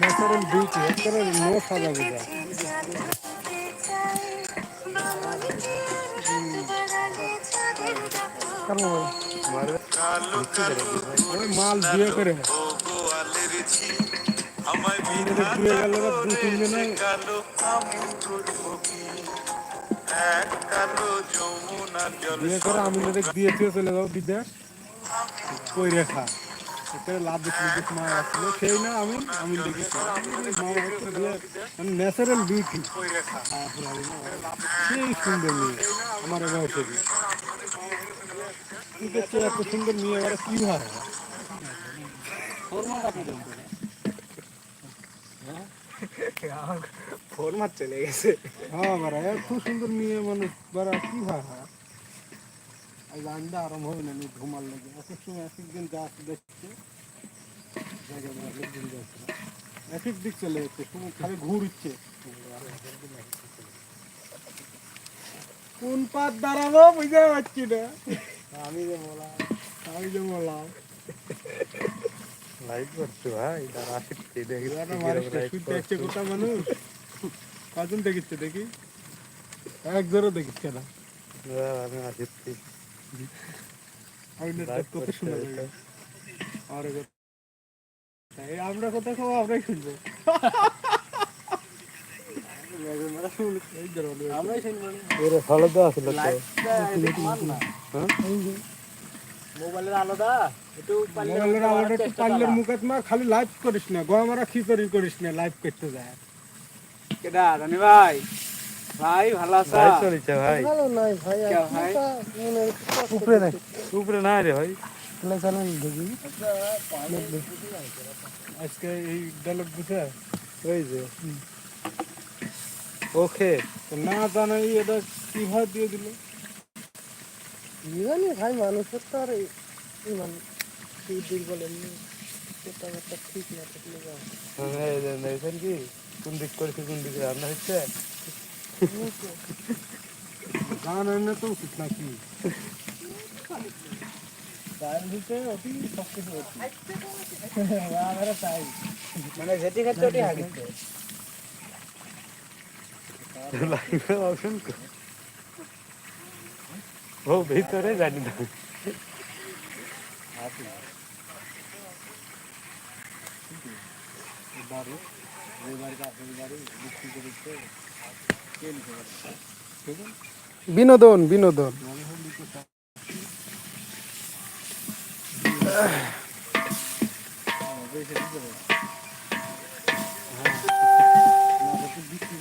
Natural beauty একেবারে no সাদা বুঝা। মাল বিয়ে করে বিয়ে বিয়ে করে আমি দিয়ে দিয়ে চলে যাব বিদেশ, কই রেখা? এটা লাভ দেখি মা আসছিল সেই না আমি আমি দেখেছি মা হচ্ছে বিয়ে মানে ন্যাচারাল বিউটি সেই সুন্দর মেয়ে আমার বয়সে তুই দেখছি এত সুন্দর মেয়ে এবার কি ভাবে ফোন মার চলে গেছে হ্যাঁ বারা এত সুন্দর মেয়ে মানুষ বারা কি ভাবে আজ আন্ডা আরাম হবে না আমি ঘুমার লাগে। এক এক সময় এক এক দিন গাছ দেখছে। এক এক দিক চলে যাচ্ছে সময় খালি ঘুরছে কোন পাত দাঁড়াবো বুঝতে পারছি না। আমি যে বললাম। আমি যে লাইভ করছ ভাই? তার আসিফ দেখি শুনতে আসছে গোটা মানুষ। কজন দেখিচ্ছে দেখি? এক জোরও দেখিচ্ছে না। আমি Live কত আর আমরা কোথায় খাব আমরাই শুনব মার খালি লাইভ করিস না গো আমরা খিচুড়ি করিস না লাইভ করতে যায়। কেডা রানি ভাই? ভাই ভালো আছো? ভাই চলিছে ভাই। ভালো নাই ভাই ভাই উপরে নাই। উপরে না রে ভাই। চলে চলেন দেখি। আজকে এই ডায়লগ বুঝে? ওই যে। ওকে না জানাই এটা কীভাবে দিয়ে দিল? জানি ভাই মানুষের তো আর এই দুর্বল এমনি। ঠিক না থাকলে যা কি? কোন দিক করেছে কোন দিকে রান্না হচ্ছে? গান এনে তো উচিত নাকি গান দিতে অতি সব কিছু তাই মানে যেটি খাচ্ছে ওটি হাগিচ্ছে লাইভে অসংখ্য ও ভিতরে জানি না বারো রবিবারে রবিবারে বিক্রি করে বিনোদন বিনোদন। মনে হয়। বিক্রি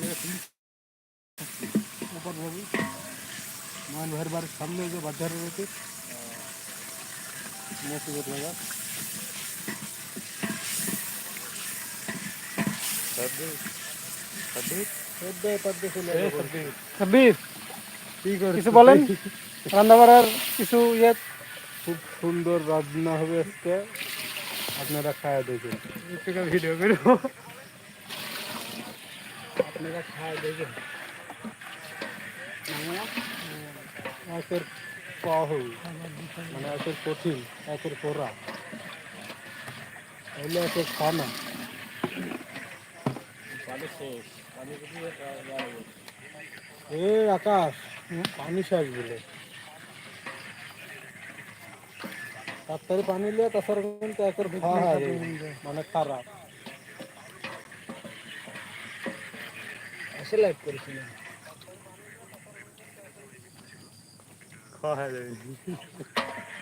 করে ফেলি। উপর ভাবি মান ভাইয়ের বাড়ির সামনে যে বাজার রয়েছে নসিবের লাগা পদ্মে পদ্মে চলে যাবে। সাব্বির কি করছিস? কিছু বলেন রান্না বাড়ার কিছু ইয়ে খুব সুন্দর রান্না হবে আজকে আপনারা খাওয়া দেখবেন থেকে ভিডিও করব আপনারা খাওয়া দেখবেন একের পাহু মানে একের কঠিন একের কোরা হইলে একের খানা এ আকাশ পানি শেষ বলে। তাড়াতাড়ি পানি নিয়ে তাছাড়া কিন্তু একের খাওয়া হয় মানে খারাপ এসে লাইভ করেছিলাম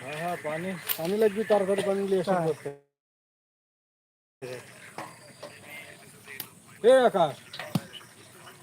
হ্যাঁ হ্যাঁ পানি। পানি লাগবে তাড়াতাড়ি পানি নিয়ে এসে করতে এ আকাশ।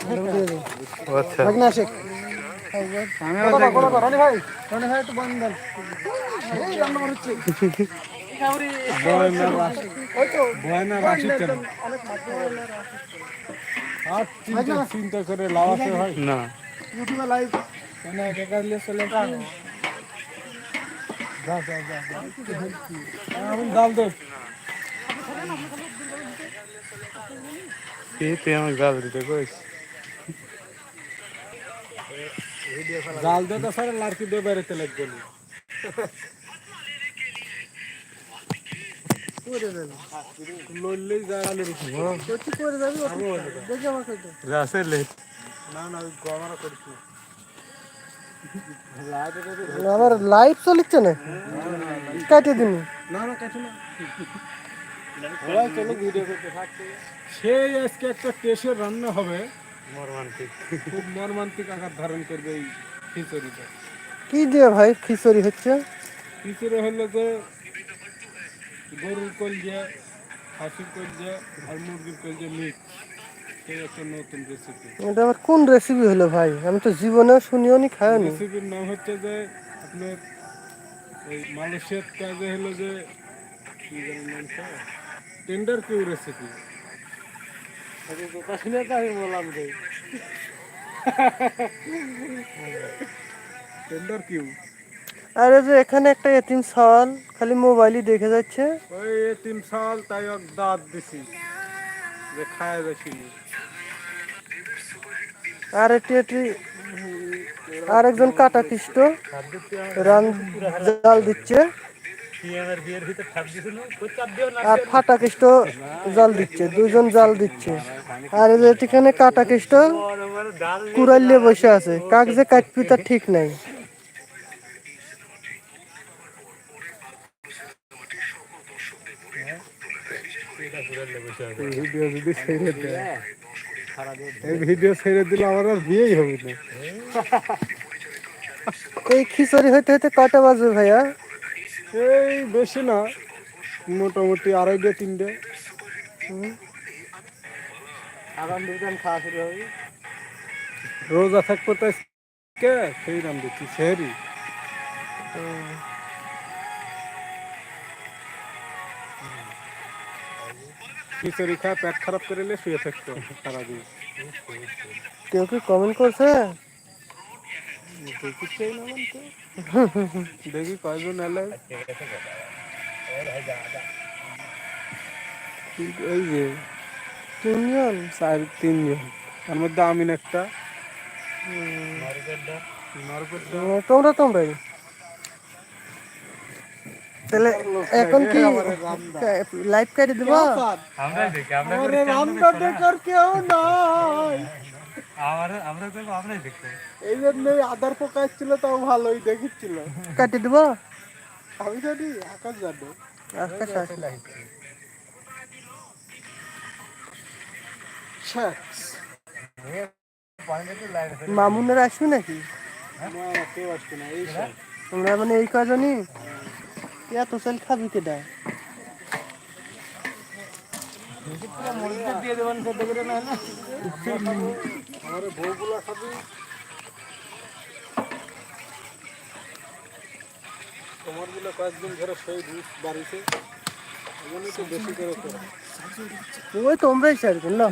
আচ্ছা। ভাগনা শেখ কথা কর, কথা কর, রানি ভাই। রানি ভাই একটু বন্ধ দেন। এই রান্না বাড়া হচ্ছে। বয়না রাশি ওই তো। বয়না রাশি কেন? অনেক মাধ্যম আর চিন্তা করে লাভ আছে না। ইউটিউবে লাইভ কেন বেকার লিয়ে চলে যা যা যা যা। এখন ডাল দে। এই তুই আমার গাল দিতে কইস। জাল দে তো সারা লাড়কি দিয়ে বেরোতে লাগবে না। করে লড়লেই যায় আলুর উপর। করে যাবি দেখি আমাকে তো লেট। না না গমারা করছি। লাইট এটা তো- আমার লাইভ চলিচ্ছে না। দিন। না না কাছে না। সবাই চলো ভিডিও করতে থাকছে সেই আজকে একটা টেস্টের রান্না হবে। মর্মান্তিক। খুব মর্মান্তিক আকার ধারণ করবে এই খিচুড়িটা। কি দিয়ে ভাই খিচুড়ি হচ্ছে? খিচুড়ি হলো যে গরুর কলজে খাসির কলজে আর মুরগির কলজে মিক্স। নতুন রেসিপি এটা আবার কোন রেসিপি হলো ভাই? আমি তো জীবনেও শুনিও নি খাইও নি। রেসিপির নাম হচ্ছে যে আপনার এই মালয়েশিয়ার কাজে হলো যে কি যেন নামটা? Tender Q recipe tender Q আর যে এখানে একটা এতিম সওয়াল খালি মোবাইলই দেখে যাচ্ছে। ওই সাল তাই এক দাঁত দিছি। যে খায় বেশি আর এটি এটি আর একজন কাটা খ্রিস্ট রান জাল দিচ্ছে। আর ফাটা খ্রিস্ট জাল দিচ্ছে দুজন জাল দিচ্ছে। আর এখানে কাটা খ্রিস্ট কুড়াইলে বসে আছে কাক যে কাটবি তার ঠিক নাই। ভিডিও যদি ছেড়ে দেয় এই ভিডিও ছেড়ে দিলে আমার আর বিয়েই হবে না। এই খিচুড়ি হইতে হইতে কটা বাজবে ভাইয়া? এই বেশি না মোটামুটি আড়াইটে তিনটে আগাম দুজন খাওয়া শুরু হবে। রোজা থাকব তাই কে সেই নাম দিচ্ছি সেহরি। খিচুড়ি খায় পেট খারাপ করে নিয়ে শুয়ে থাকতো সারাদিন। কেউ কি কমেন্ট করছে? দেখি চাই না বলতে দেখি কয়জন এলে কিন্তু এই যে তিনজন চার তিনজন তার মধ্যে আমিন একটা হ্যাঁ, তোমরা তোমরাই তাহলে এখন কি লাইভ কাটি দিব আমরা দেখি আমরা আরে রান্না দেখার কেউ নাই আমরা আমরা করব আমরাই দেখব এই জন্য আধার পোকা ছিল তাও ভালোই দেখিচ্ছিল। কাটি দিব? আমি জানি আকাশ জানো। আকাশ আসে। মামুনের আসবি নাকি? না না তোমরা মানে এই কজনই? এত সেল খাবি কেটা আমার বউগুলো খাবি তোমারগুলো কয়েকদিন ধরে সেই রুশ বাড়িতে এই তো বেশি করে করা। ওই তোমরাই সারবেন না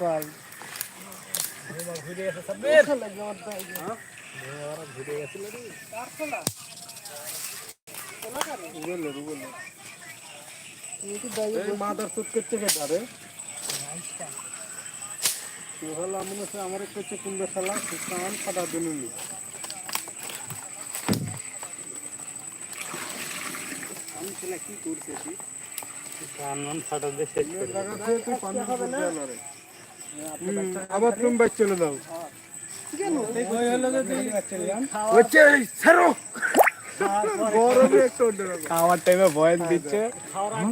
বাল রুবেলে, রুবেলে। এই মাদার চুট করতে কে পারে হলো মনে হচ্ছে আমার একটা হচ্ছে কুমড়ো খেলা কান ফাটা দিন আমি ছেলে কি করছে কান মান ফাটা দিয়ে শেষ আবার তুমি বাইক চলে দাও। খাওয়ার টাইমে বয়ান দিচ্ছে।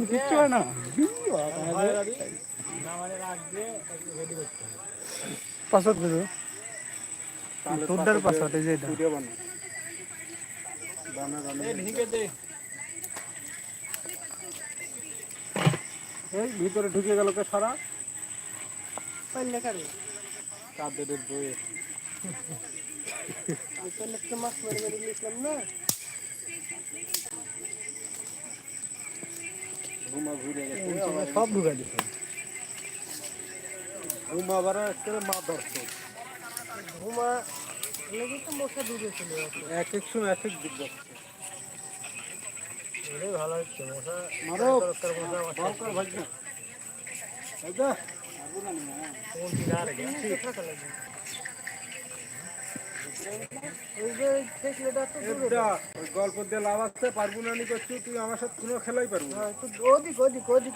কিচ্ছু হয় না। পাছত তাহলে তোরটার পাশে পাছত এই যে এটা। এই ভিতরে ঢুকে গেল কে সারা? পাইলে কারে? কাদের বইয়ে মাছ মেরে মেরে গেছিলাম না। ঘুমা ঘুরে গেছে। সব ঢুকাই দিছে। ঘুমা একটা মা দর্শক ঘুমা লেগে তো মশা দূরে চলে যাচ্ছে এক এক সময় এক এক দিক যাচ্ছে। ভালো হচ্ছে মশা মারো। দরকার ভাই না কোন দিকে আর গেছে। ওই যে। ঠেকলেটা তো দূরে এটা ওই গল্প দিয়ে লাভ আসতে পারব না নি করছি তুই আমার সাথে কোনো খেলাই পারব হ্যাঁ, ওদিক ওদিক ওদিক।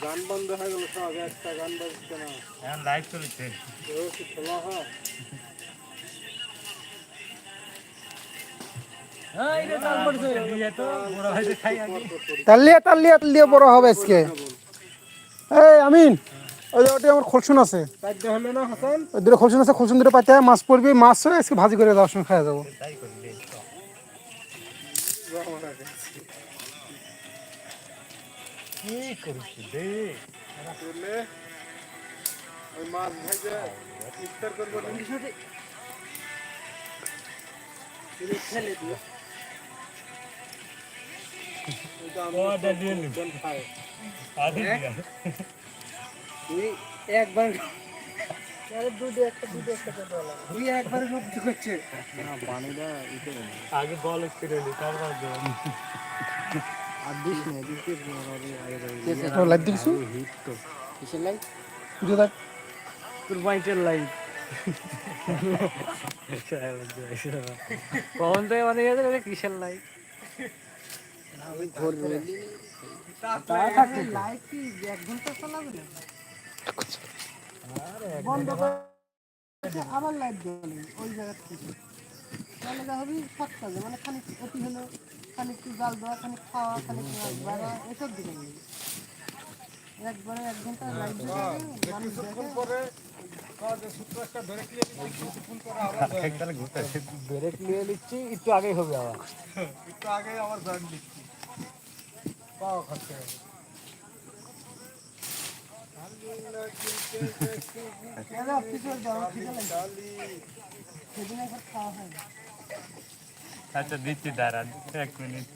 গান বন্ধ হয়ে গেল সব একটা গান বাজছে না লাইভ চলছে খোলা হয় তাল্লিয়ে তাল্লিয়ে তাল্লিয়ে বড় হবে আজকে। এই আমিন ওই যে ওটি আমার খোলসুন আছে। ওই দূরে খোলসুন আছে খোলসুন দূরে পাইতে মাছ পড়বি মাছ হয়ে আজকে ভাজি করে দেওয়ার সময় খাওয়া যাব। মাছ ভাজে ইফতার করব। পানিটা ইতে আগে বল করে তারপর আর দিস না দিস তো লাইট দিচ্ছু হিট তো। কিসের লাই বুঝে দেখ। তোর কখন থেকে মানে কিসের লাইট আবার লাইট জ্বলে। ওই জায়গা থেকে। তাহলে যা হবে সাত কাজে মানে খানিক অতি হলো খানিক একটু জাল দেওয়া খানিক খাওয়া খানিক ধরা এসব দিকে একবারে এক ঘণ্টা লাইট জ্বলে মানুষ দেখে। ব্রেক নিয়ে নিচ্ছি একটু আগেই হবে আবার একটু আগে আবার জয়েন দিচ্ছি পাওয়া খরচা হবে অফিসে যাওয়া ঠিক আছে সেদিন একবার খাওয়া হয় আচ্ছা দিচ্ছি দাঁড়ান এক মিনিট